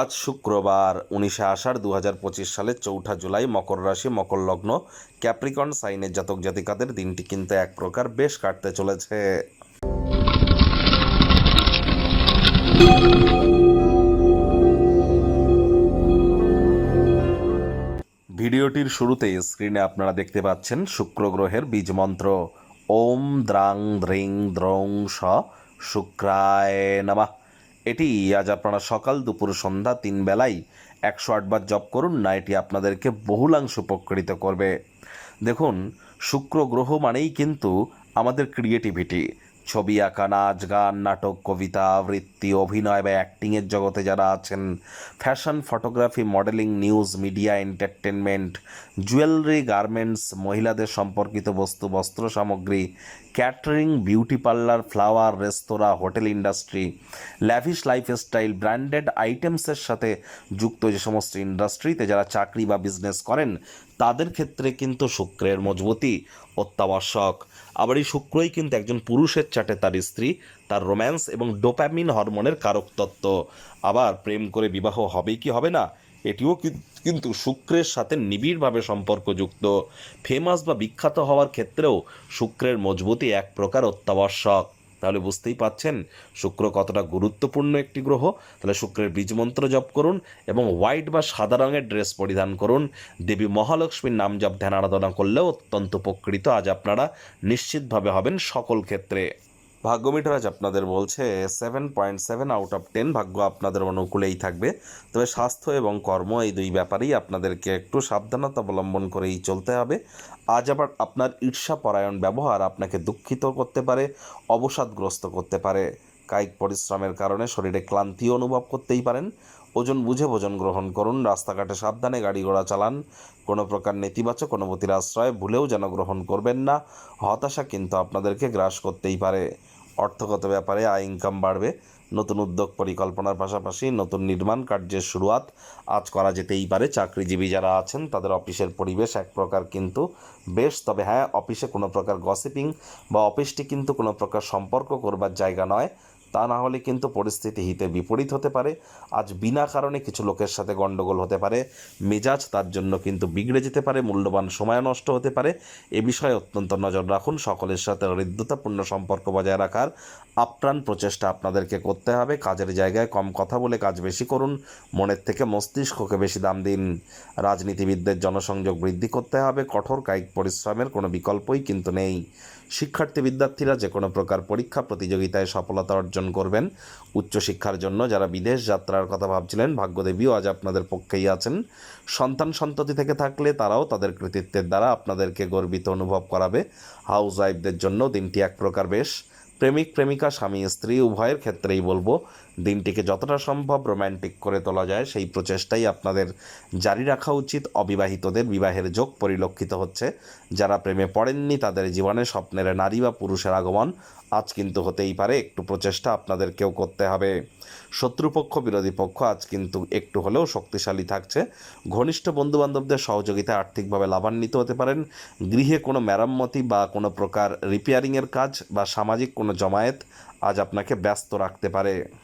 আজ শুক্রবার, উনিশে আষাঢ় দু হাজার পঁচিশ সালের চৌঠা জুলাই মকর রাশি, মকর লগ্ন, ক্যাপ্রিকন সাইনের জাতক জাতিকাদের দিনটি কিন্তু এক প্রকার বেশ কাটতে চলেছে। ভিডিওটির শুরুতেই স্ক্রিনে আপনারা দেখতে পাচ্ছেন শুক্র গ্রহের বীজ মন্ত্র। ওম দ্রাং দ্রিং দ্রং স শুক্রায় নমঃ। এটি আজ আপনারা সকাল দুপুর সন্ধ্যা তিন বেলায় একশো আটবার জপ করুন, না এটি আপনাদেরকে বহুলাংশ উপকৃত করবে। দেখুন, শুক্র গ্রহ মানেই কিন্তু আমাদের ক্রিয়েটিভিটি ছবি আঁকা, নাচ, গান, নাটক, কবিতা, আবৃত্তি, অভিনয় বা অ্যাক্টিংয়ের জগতে যারা আছেন fashion photography modelling news media entertainment jewellery garments মহিলাদের সম্পর্কিত বস্তু, বস্ত্র সামগ্রী ক্যাটারিং বিউটি পার্লার ফ্লাওয়ার রেস্তোরাঁ hotel industry lavish lifestyle branded আইটেমসের সাথে যুক্ত যে সমস্ত ইন্ডাস্ট্রিতে যারা চাকরি বা বিজনেস করেন, তাদের ক্ষেত্রে কিন্তু শুক্রের মজবুতি অত্যাবশ্যক। আবার এই শুক্রই কিন্তু একজন পুরুষের চাটে তার স্ত্রী, তার রোম্যান্স এবং ডোপ্যামিন হরমোনের কারক তত্ত্ব আবার প্রেম করে বিবাহ হবে কি হবে না? এটিও কিন্তু শুক্রের সাথে নিবিড়ভাবে সম্পর্কযুক্ত। ফেমাস বা বিখ্যাত হওয়ার ক্ষেত্রেও শুক্রের মজবুতি এক প্রকার অত্যাবশ্যক। তাহলে বুঝতেই পাচ্ছেন শুক্র কতটা গুরুত্বপূর্ণ একটি গ্রহ। তাহলে শুক্রের বীজমন্ত্র জপ করুন এবং হোয়াইট বা সাদা রঙের ড্রেস পরিধান করুন। দেবী মহালক্ষ্মীর নাম জপ, ধ্যান, আরাধনা করলেও অত্যন্ত উপকৃত। আজ আপনারা নিশ্চিতভাবে হবেন সকল ক্ষেত্রে। ভাগ্য মিটার আজ আপনাদের বলছে seven point seven out of ten ভাগ্য আপনাদের অনুকূলেই থাকবে। তবে স্বাস্থ্য এবং কর্ম এই দুই ব্যাপারেই আপনাদেরকে একটু সাবধানতা অবলম্বন করেই চলতে হবে। আজ আবার আপনার ঈর্ষাপরায়ণ ব্যবহার আপনাকে দুঃখিত করতে পারে, অবসাদগ্রস্ত করতে পারে। কায়িক পরিশ্রমের কারণে শরীরে ক্লান্তি অনুভব করতেই পারেন। ওজন বুঝে ভোজন গ্রহণ করুন, রাস্তাঘাটে সাবধানে গাড়ি ঘোড়া চালান। কোনো প্রকার নেতিবাচক অনুভূতির আশ্রয় ভুলেও যেন গ্রহণ করবেন না, হতাশা কিন্তু আপনাদেরকে গ্রাস করতেই পারে। অর্থগত ব্যাপারে আয় ইনকাম বাড়বে। নতুন উদ্যোগ পরিকল্পনার পাশাপাশি নতুন নির্মাণ কার্যের শুরুয়াত আজ করা যেতেই পারে। চাকরিজীবী যারা আছেন, তাদের অফিসের পরিবেশ এক প্রকার কিন্তু বেশ। তবে হ্যাঁ অফিসে কোনো প্রকার গসিপিং বা অফিসটি কিন্তু কোনো প্রকার সম্পর্ক করবার জায়গা নয়। তা না হলে কিন্তু পরিস্থিতি হিতে বিপরীত হতে পারে। আজ বিনা কারণে কিছু লোকের সাথে গণ্ডগোল হতে পারে। মেজাজ তার জন্য কিন্তু বিগড়ে যেতে পারে, মূল্যবান সময় নষ্ট হতে পারে। এ বিষয়ে অত্যন্ত নজর রাখুন। সকলের সাথে হৃদ্যতাপূর্ণ সম্পর্ক বজায় রাখার আপ্রাণ প্রচেষ্টা আপনাদেরকে করতে হবে। কাজের জায়গায় কম কথা বলে কাজ বেশি করুন। মনের থেকে মস্তিষ্ককে বেশি দাম দিন। রাজনীতিবিদদের জনসংযোগ বৃদ্ধি করতে হবে। কঠোর কায়িক পরিশ্রমের কোনো বিকল্পই কিন্তু নেই। শিক্ষার্থী বিদ্যার্থীরা যে কোনো প্রকার পরীক্ষা প্রতিযোগিতায় সফলতা অর্জন করবেন। উচ্চশিক্ষার জন্য যারা বিদেশ যাত্রার কথা ভাবছিলেন, ভাগ্যদেবীও আজ আপনাদের পক্ষেই আছেন। সন্তান সন্ততি থেকে থাকলে তারাও তাদের কৃতিত্বের দ্বারা আপনাদেরকে গর্বিত অনুভব করাবে। হাউস ওয়াইফদের জন্য দিনটি এক প্রকার বেশ। প্রেমিক, প্রেমিকা, স্বামী, স্ত্রী, উভয়ের ক্ষেত্রেই বলব, দিনটিকে যতটা সম্ভব রোম্যান্টিক করে তোলা যায়, সেই প্রচেষ্টাই আপনাদের জারি রাখা উচিত। অবিবাহিতদের বিবাহের যোগ পরিলক্ষিত হচ্ছে। যারা প্রেমে পড়েননি, তাদের জীবনে স্বপ্নের নারী বা পুরুষের আগমন আজ কিন্তু হতেই পারে, একটু প্রচেষ্টা আপনাদেরকেও করতে হবে। শত্রুপক্ষ, বিরোধী পক্ষ আজ কিন্তু একটু হলেও শক্তিশালী থাকছে। ঘনিষ্ঠ বন্ধুবান্ধবদের সহযোগিতায় আর্থিকভাবে লাভান্বিত হতে পারেন। গৃহে কোনো মেরামতি বা কোনো প্রকার রিপেয়ারিংয়ের কাজ বা সামাজিক কোনো জমায়েত আজ আপনাকে ব্যস্ত রাখতে পারে।